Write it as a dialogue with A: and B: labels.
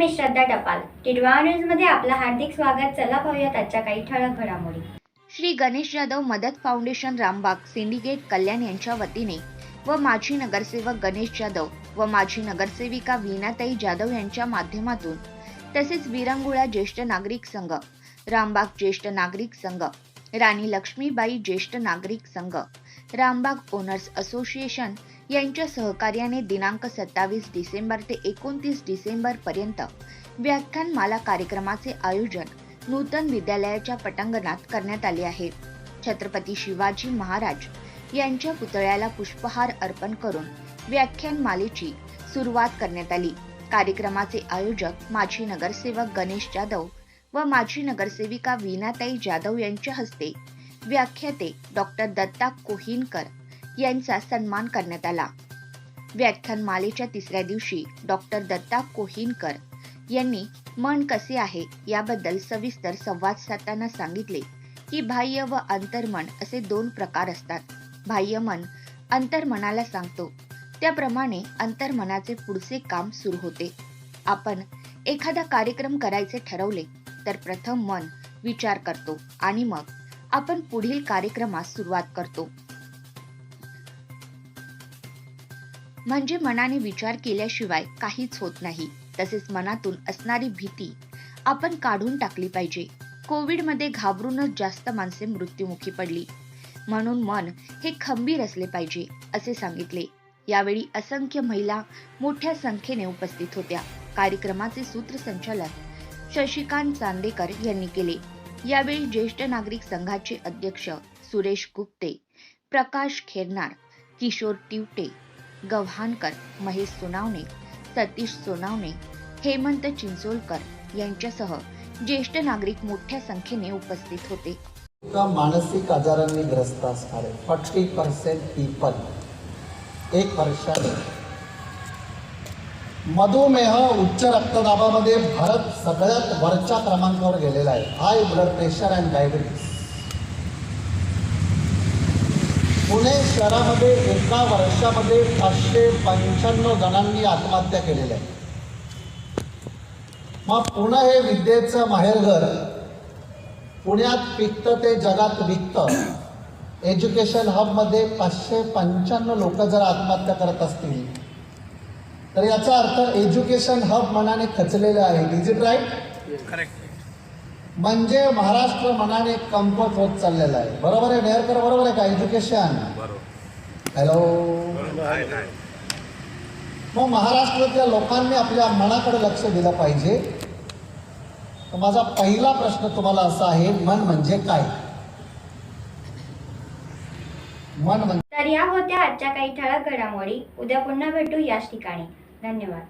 A: मी श्रद्धा टपाल. टिडवा न्यूजमध्ये आपलं हार्दिक स्वागत. चला पाहूयात आजच्या काही ठळक घडामोडी.
B: श्री गणेश जाधव मदत फाउंडेशन रामबाग सिंडिकेट कल्याण यांच्या वतीने व माजी नगरसेवक गणेश जाधव व माजी नगरसेविका वीणाताई जाधव यांच्या माध्यमातून तसेच विरंगुळा ज्येष्ठ नागरिक संघ रामबाग ज्येष्ठ नागरिक संघ राणी लक्ष्मीबाई ज्येष्ठ नागरिक संघ रामबाग ओनर्स असोसिएशन यांच्या सहकार्याने दिनांक सत्तावीस डिसेंबर ते एकोणतीस डिसेंबर पर्यंत व्याख्यानमाला कार्यक्रमाचे आयोजन नूतन विद्यालयाच्या पटांगणात करण्यात आले आहे. छत्रपती शिवाजी महाराज यांच्या पुतळ्याला पुष्पहार अर्पण करून व्याख्यानमालेची सुरुवात करण्यात आली. कार्यक्रमाचे आयोजक माजी नगरसेवक गणेश जाधव व माजी नगरसेविका वीनाताई जाधव यांच्या हस्ते व्याख्याते डॉक्टर दत्ता कोहिनकर यांचा सन्मान करण्यात आला. व्याख्यानमालेच्या तिसऱ्या दिवशी डॉक्टर दत्ता कोहिनकर यांनी मन कसे आहे याबद्दल सविस्तर संवाद साधताना सांगितले की बाह्य व अंतर्मन असे दोन प्रकार असतात. बाह्य मन अंतर्मनाला सांगतो. त्याप्रमाणे अंतर्मनाचे पुढचे काम सुरू होते. आपण एखादा कार्यक्रम करायचे ठरवले तर प्रथम मन विचार करतो आणि मग आपण पुढील कार्यक्रमास सुरुवात करतो. म्हणजे मनाने विचार केल्याशिवाय काहीच होत नाही. तसेच मनातून असणारी भीती आपण काढून टाकली पाहिजे. कोविडमध्ये घाबरूनच जास्त माणसे मृत्युमुखी पडली. म्हणून मन हे खंबीर असले पाहिजे असे सांगितले. यावेळी असंख्य महिला मोठ्या संख्येने उपस्थित होत्या. कार्यक्रमाचे सूत्रसंचालन शशिकांत चांदेकर यांनी केले. यावेळी ज्येष्ठ नागरिक संघाचे अध्यक्ष सुरेश गुप्ते प्रकाश खेरनार किशोर टिवटे गव्हाणकर महेश सोनावणे सतीश सोनावणे हेमंत चिंचोलकर यांच्यासह ज्येष्ठ नागरिक मोठ्या संख्येने उपस्थित होते.
C: का मानसिक आजारांनी ग्रस्त असणारे फॉर्टी पर्सेंट पीपल एक वर्षाने मधुमेह उच्च रक्तदाबामध्ये भारत सगळ्यात वरच्या क्रमांकावर गेलेला आहे. High blood pressure and diabetes Pune शहरामध्ये एका वर्षामध्ये पाचशे पंच्याण्णव जणांनी आत्महत्या केलेल्या आहे. मग पुणे हे विद्येचं माहेरघर पुण्यात पिकत ते जगात विकतं एज्युकेशन हबमध्ये पाचशे पंच्याण्णव लोक जर आत्महत्या करत असतील तर याचा अर्थ एज्युकेशन हब मनाने खचलेलं आहे. इज इट राईट म्हणजे महाराष्ट्र मनाने कमकुवत होत चाललेलं आहे. बरोबर आहे नेहरकर? बरोबर आहे का? एज्युकेशन हॅलो मग महाराष्ट्रातल्या लोकांनी आपल्या मनाकडे लक्ष दिलं पाहिजे. तर माझा पहिला प्रश्न तुम्हाला असा आहे मन म्हणजे काय? मन म्हणजे
A: तर या होत्या आजच्या काही ठळक घडामोडी. उद्या पुन्हा भेटू याच ठिकाणी. धन्यवाद.